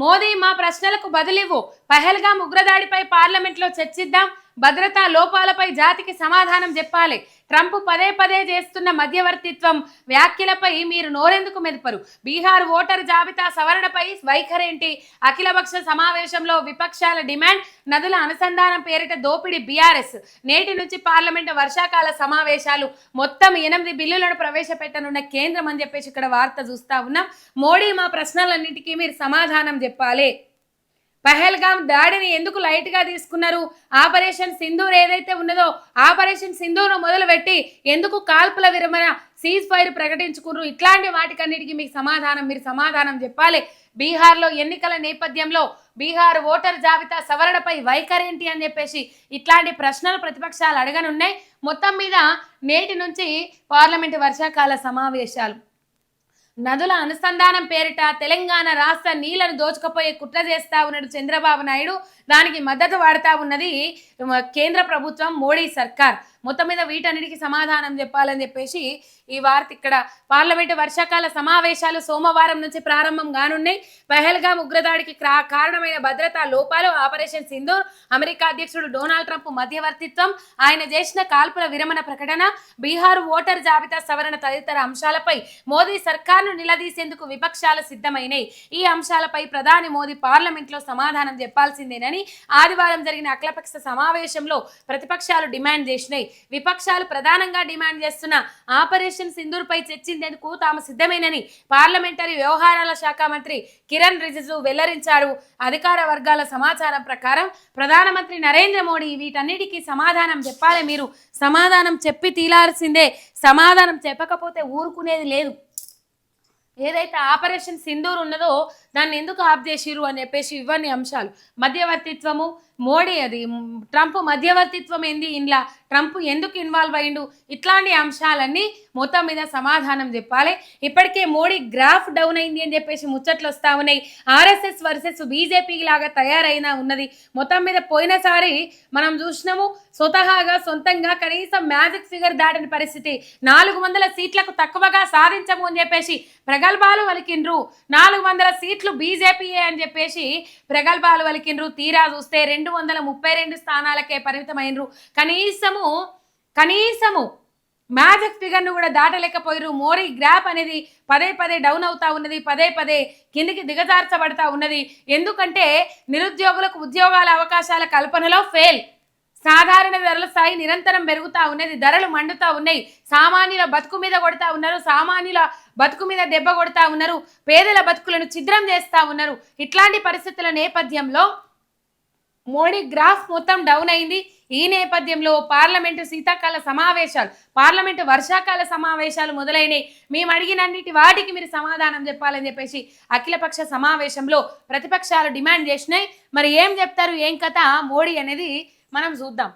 మోదీ మా ప్రశ్నలకు బదులివ్వు. పహల్గాం ఉగ్రదాడిపై పార్లమెంట్లో చర్చిద్దాం. భద్రతా లోపాలపై జాతికి సమాధానం చెప్పాలి. ట్రంప్ పదే పదే చేస్తున్న మధ్యవర్తిత్వం వ్యాఖ్యలపై మీరు నోరెందుకు మెదపరు? బీహార్ ఓటర్ జాబితా సవరణపై వైఖరేంటి? అఖిలపక్ష సమావేశంలో విపక్షాల డిమాండ్ నదుల అనుసంధానం పేరిట దోపిడీ బీఆర్ఎస్. నేటి నుంచి పార్లమెంటు వర్షాకాల సమావేశాలు. మొత్తం ఎనిమిది బిల్లులను ప్రవేశపెట్టనున్న కేంద్రం అని చెప్పేసి ఇక్కడ వార్త చూస్తా ఉన్నాం. మోడీ మా ప్రశ్నలన్నింటికీ మీరు సమాధానం చెప్పాలి. పహల్గామ్ దాడిని ఎందుకు లైట్గా తీసుకున్నారు? ఆపరేషన్ సింధూర్ ఏదైతే ఉన్నదో ఆపరేషన్ సింధూర్ను మొదలుపెట్టి ఎందుకు కాల్పుల విరమణ సీజ్ ఫైర్ ప్రకటించుకున్నారు? ఇట్లాంటి వాటికన్నిటికీ మీకు సమాధానం మీరు సమాధానం చెప్పాలి. బీహార్లో ఎన్నికల నేపథ్యంలో బీహార్ ఓటర్ జాబితా సవరణపై వైఖరి ఏంటి అని చెప్పేసి ఇట్లాంటి ప్రశ్నలు ప్రతిపక్షాలు అడగనున్నాయి. మొత్తం మీద నేటి నుంచి పార్లమెంటు వర్షాకాల సమావేశాలు. నదుల అనుసంధానం పేరిట తెలంగాణ రాష్ట్ర నీళ్ళను దోచుకపోయే కుట్ర చేస్తా ఉన్నాడు చంద్రబాబు నాయుడు. దానికి మద్దతు వాడుతా ఉన్నది కేంద్ర ప్రభుత్వం మోడీ సర్కార్. మొత్తం మీద వీటన్నిటికీ సమాధానం చెప్పాలని చెప్పేసి ఈ వార్త ఇక్కడ పార్లమెంటు వర్షాకాల సమావేశాలు సోమవారం నుంచి ప్రారంభం కానున్నాయి. పెహల్గామ్ ఉగ్రదాడికి క్రా- కారణమైన భద్రతా లోపాలు ఆపరేషన్ సింధూర్ అమెరికా అధ్యక్షుడు డొనాల్డ్ ట్రంప్ మధ్యవర్తిత్వం ఆయన చేసిన కాల్పుల విరమణ ప్రకటన బీహార్ ఓటర్ జాబితా సవరణ తదితర అంశాలపై మోదీ సర్కార్ను నిలదీసేందుకు విపక్షాలు సిద్ధమైనాయి. ఈ అంశాలపై ప్రధాని మోదీ పార్లమెంట్లో సమాధానం చెప్పాల్సిందేనని ఆదివారం జరిగిన అఖిలపక్ష సమావేశంలో ప్రతిపక్షాలు డిమాండ్ చేసినాయి. విపక్షాలు ప్రధానంగా డిమాండ్ చేస్తున్న ఆపరేషన్ సింధూర్పై చర్చించేందుకు తాము సిద్ధమేనని పార్లమెంటరీ వ్యవహారాల శాఖ మంత్రి కిరణ్ రిజిజు వెల్లడించారు అధికార వర్గాల సమాచారం ప్రకారం ప్రధానమంత్రి నరేంద్ర మోడీ వీటన్నిటికీ సమాధానం చెప్పాలి. మీరు సమాధానం చెప్పి తీలాల్సిందే సమాధానం చెప్పకపోతే ఊరుకునేది లేదు. ఏదైతే ఆపరేషన్ సింధూర్ ఉన్నదో దాన్ని ఎందుకు ఆప్ చేసిరు అని చెప్పేసి ఇవన్నీ అంశాలు. మధ్యవర్తిత్వము మోడీ అది ట్రంప్ మధ్యవర్తిత్వం ఏంది ఇంట్లో ట్రంప్ ఎందుకు ఇన్వాల్వ్ అయిండు ఇట్లాంటి అంశాలన్నీ మొత్తం మీద సమాధానం చెప్పాలి. ఇప్పటికే మోడీ గ్రాఫ్ డౌన్ అయింది అని చెప్పేసి ముచ్చట్లు వస్తా ఉన్నాయి. ఆర్ఎస్ఎస్ వర్సెస్ బీజేపీ లాగా తయారైనా ఉన్నది. మొత్తం మీద పోయినసారి మనం చూసినాము స్వతహాగా సొంతంగా కనీసం మ్యాజిక్ ఫిగర్ దాటిన పరిస్థితి. నాలుగు వందల సీట్లకు తక్కువగా సాధించము అని చెప్పేసి ప్రగల్భాలు వలికిండ్రు. నాలుగు వందల సీట్లు బీజేపీయే అని చెప్పేసి ప్రగల్భాలు వలికిండ్రు. తీరా చూస్తే రెండు వందల ముప్పై రెండు స్థానాలకే పరిమితమైనరు కనీసము కనీసము మ్యాజిక్ ఫిగర్ను కూడా దాటలేకపోయారు మోరీ గ్రాప్ అనేది పదే పదే డౌన్ అవుతా ఉన్నది పదే పదే కిందికి దిగజార్చబడతా ఉన్నది. ఎందుకంటే నిరుద్యోగులకు ఉద్యోగాల అవకాశాల కల్పనలో ఫెయిల్. సాధారణ ధరల స్థాయి నిరంతరం పెరుగుతూ ఉన్నది ధరలు మండుతా ఉన్నాయి సామాన్యుల బతుకు మీద కొడతా ఉన్నారు సామాన్యుల బతుకు మీద దెబ్బ కొడతా ఉన్నారు పేదల బతుకులను ఛిద్రం చేస్తూ ఉన్నారు. ఇట్లాంటి పరిస్థితుల నేపథ్యంలో మోడీ గ్రాఫ్ మొత్తం డౌన్ అయింది. ఈ నేపథ్యంలో పార్లమెంటు శీతాకాల సమావేశాలు పార్లమెంటు వర్షాకాల సమావేశాలు మొదలైనవి మేము అడిగినన్నిటి వాటికి మీరు సమాధానం చెప్పాలని చెప్పేసి అఖిలపక్ష సమావేశంలో ప్రతిపక్షాలు డిమాండ్ చేసినాయి. మరి ఏం చెప్తారు? ఏం కథ? మోడీ అనేది మనం చూద్దాం.